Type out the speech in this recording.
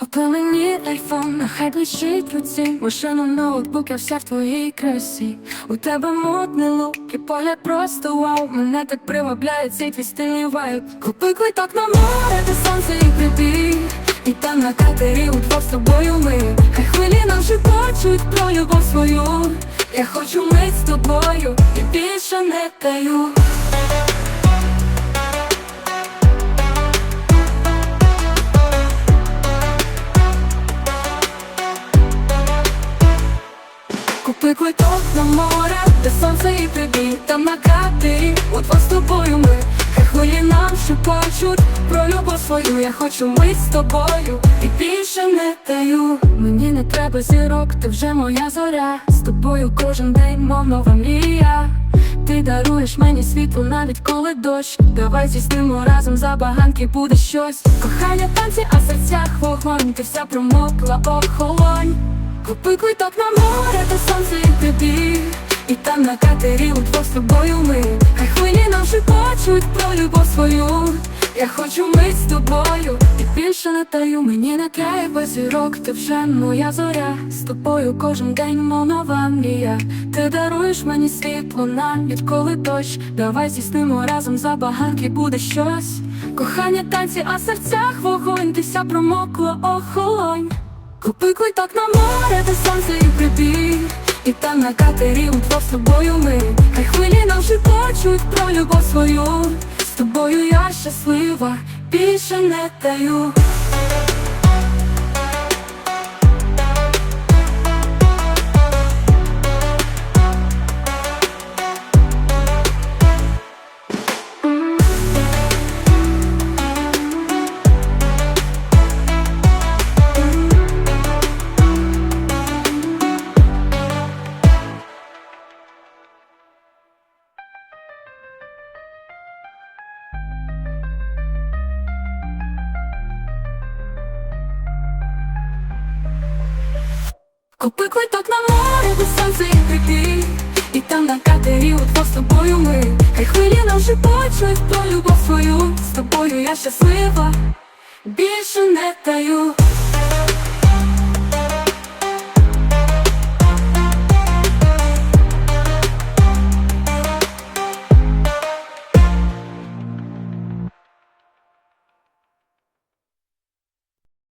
Купи мені айфон, нехай блищить в руці Машину, ноутбук, я вся в твоїй красі. У тебе модний лук і погляд просто вау. Мене так привабляє цей твій стильний вайб. Купи квиток на море, де сонце і прибій І там на катері удвох з тобою ми. Хай хвилі нам шепочуть про любов свою. Я хочу мить з тобою і більше не таю Купи квиток на море, де сонце і прибій Там на катері, удвох з тобою ми Хай хвилі нам шепочуть про любов свою Я хочу мить з тобою. І більше не таю Мені не треба зірок, ти вже моя зоря. З тобою кожен день, мов нова мрія. Ти даруєш мені світло навіть коли дощ. Давай здійснимо разом забаганки буде щось. Кохання танці, а серцях вогонь. Ти вся промокла охолонь Купи квиток на море, де сонце і прибіг І там на катері удвох з тобою ми. Хай хвилі нам шепочуть про любов свою. Я хочу мить з тобою і більше не таю Мені не треба зірок, ти вже моя зоря З тобою кожен день, мов нова мрія Ти даруєш мені світло навіть коли дощ. Давай здійснимо разом забаганки буде щось. Кохання танці, а серцях вогонь. Ти вся промокла охолонь Купи квиток на море, де сонце і прибіг І там на катері удвох з тобою ми. Хай хвилі нам шепочуть про любов свою. З тобою я щаслива, більше не таю Купи квиток на море, де сонце і прибіг І там на катері удвох з тобою ми. Хай хвилі нам шепочуть про любов свою. З тобою я щаслива, більше не таю